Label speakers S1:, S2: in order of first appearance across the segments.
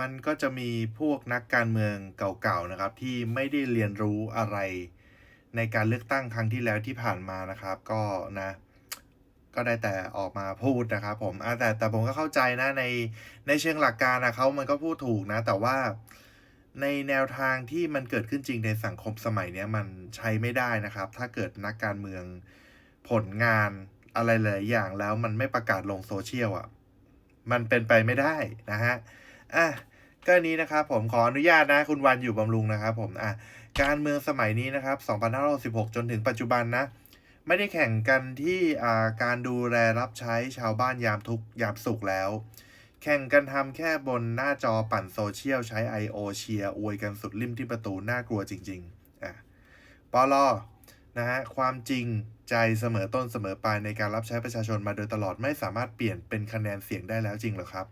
S1: มันก็จะมีพวกนักการเมืองเก่าๆนะครับ ที่ไม่ได้เรียนรู้อะไร ในการเลือกตั้งครั้งที่แล้วที่ผ่านมานะครับ ก็นะ ก็ได้แต่ออกมาพูดนะครับ ผมแต่แต่ผมก็เข้าใจนะในในเชิงหลักการนะเขามันก็พูดถูกนะ แต่ว่าในแนวทางที่มันเกิดขึ้นจริงในสังคมสมัยนี้มันใช้ไม่ได้นะครับ ถ้าเกิดนักการเมืองผลงานอะไรหลายอย่างแล้วมันไม่ประกาศลงโซเชียลอะ มันเป็นไปไม่ได้นะฮะ อะก็นี้นะครับผมขออนุญาตนะ คุณวันอยู่บำรุงนะครับผมอะการเมืองสมัยนี้นะครับ2516 จนถึงปัจจุบันนะ ไม่ได้แข่งกันที่อ่าการดูแลรับใช้ชาวบ้านยามทุกยามสุขแล้ว แข่งกันทำแค่บนหน้าจอปั่นโซเชียลใช้ I.O. เชียร์อวยกันสุดริมที่ประตูน่ากลัวจริงๆอะปลอนะฮะความจริงใจเสมอต้นเสมอปลายในการรับใช้ประชาชนมาโดยตลอดไม่สามารถเปลี่ยนเป็นคะแนนเสียงได้แล้วจริงหรอครับ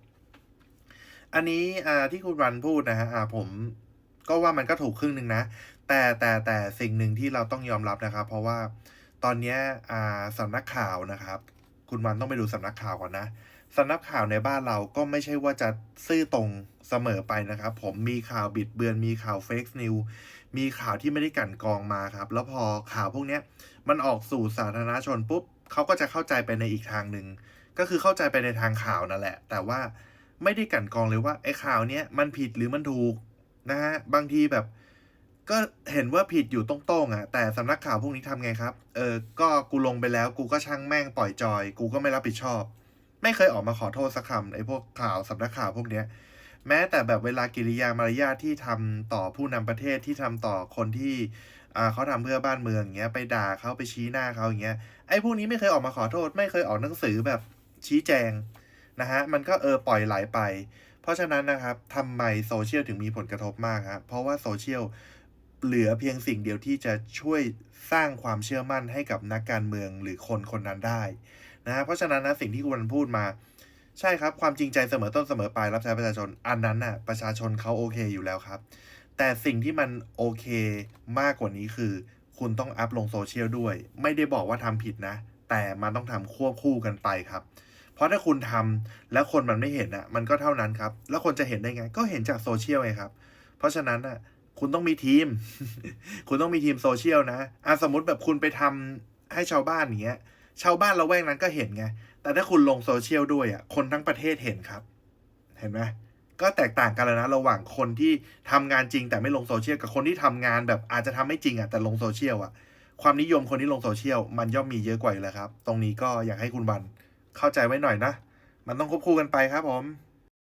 S1: อันนี้ที่คุณรันพูดนะฮะผมก็ว่ามันก็ถูกครึ่งหนึ่งนะ แต่แต่แต่สิ่งหนึ่งที่เราต้องยอมรับนะครับ เพราะว่าตอนนี้ยอ่าสำนักข่าวนะครับ คุณวันต้องไปดูสำนักข่าวก่อนนะสำนักข่าวในบ้านเราก็ไม่ใช่ว่าจะซื่อตรงเสมอไปนะครับ ผมมีข่าวบิดเบือน มีข่าวเฟกซ์นิวมีข่าวที่ไม่ได้กันกองมาครับ แล้วพอข่าวพวกนี้มันออกสู่สาธารณชนปุ๊บเขาก็จะเข้าใจไปในอีกทางหนึ่งก็คือเข้าใจไปในทางข่าวนั่นแหละ แต่ว่า ไม่ได้กันกองเลยว่าไอ้ข่าวเนี้ยมันผิดหรือมันถูกนะฮะบางทีแบบ ก็เห็นว่าผิดอยู่ตรงๆอะ แต่สำนักข่าวพวกนี้ทำไงครับ เออ ก็กูลงไปแล้วกูก็ช่างแม่งปล่อยจอย กูก็ไม่รับผิดชอบ ไม่เคยออกมาขอโทษสักคำไอ้พวกข่าวสำนักข่าวพวกเนี้ย แม้แต่แบบเวลากิริยามารยาทที่ทำต่อผู้นำประเทศที่ทำต่อคนที่อ่าเขาทำเพื่อบ้านเมืองอย่างเงี้ยไปด่าเขาไปชี้หน้าเขาอย่างเงี้ยไอ้พวกนี้ไม่เคยออกมาขอโทษ ไม่เคยออกหนังสือแบบชี้แจง นะฮะมันก็เออปล่อยไหลไป เพราะฉะนั้นนะครับทำไมโซเชียลถึงมีผลกระทบมากครับเพราะว่าโซเชียลเหลือเพียงสิ่งเดียวที่จะช่วยสร้างความเชื่อมั่นให้กับนักการเมืองหรือคนคนนั้นได้นะฮะเพราะฉะนั้นนะสิ่งที่คุณพูดมา ใช่ครับความจริงใจเสมอต้นเสมอปลายรับใช้ประชาชนอันนั้นน่ะประชาชนเขาโอเคอยู่แล้วครับ แต่สิ่งที่มันโอเคมากกว่านี้คือ คุณต้องอัพลงโซเชียลด้วย ไม่ได้บอกว่าทำผิดนะ แต่มันต้องทำควบคู่กันไปครับ เพราะถ้าคุณทำแล้วคนมันไม่เห็นอะ มันก็เท่านั้นครับ แล้วคนจะเห็นได้ไง ก็เห็นจากโซเชียลไงครับ เพราะฉะนั้นอะ คุณต้องมีทีม คุณต้องมีทีมโซเชียลนะอะสมมติแบบคุณไปทำให้ชาวบ้านอย่างเงี้ย ชาวบ้านเราแวกนั้นก็เห็นไง แต่ถ้าคุณลงโซเชียลด้วยอะ คนทั้งประเทศเห็นครับ เห็นไหมก็แตกต่างกันแล้วนะระหว่างคนที่ทำงานจริงแต่ไม่ลงโซเชียลกับคนที่ทำงานแบบอาจจะทำไม่จริงอะแต่ลงโซเชียลอะความนิยมคนที่ลงโซเชียลมันย่อมมีเยอะกว่าอยู่แล้วครับ ตรงนี้ก็อยากให้คุณวัน เข้าใจไว้หน่อยนะ มันต้องควบคู่กันไปครับผม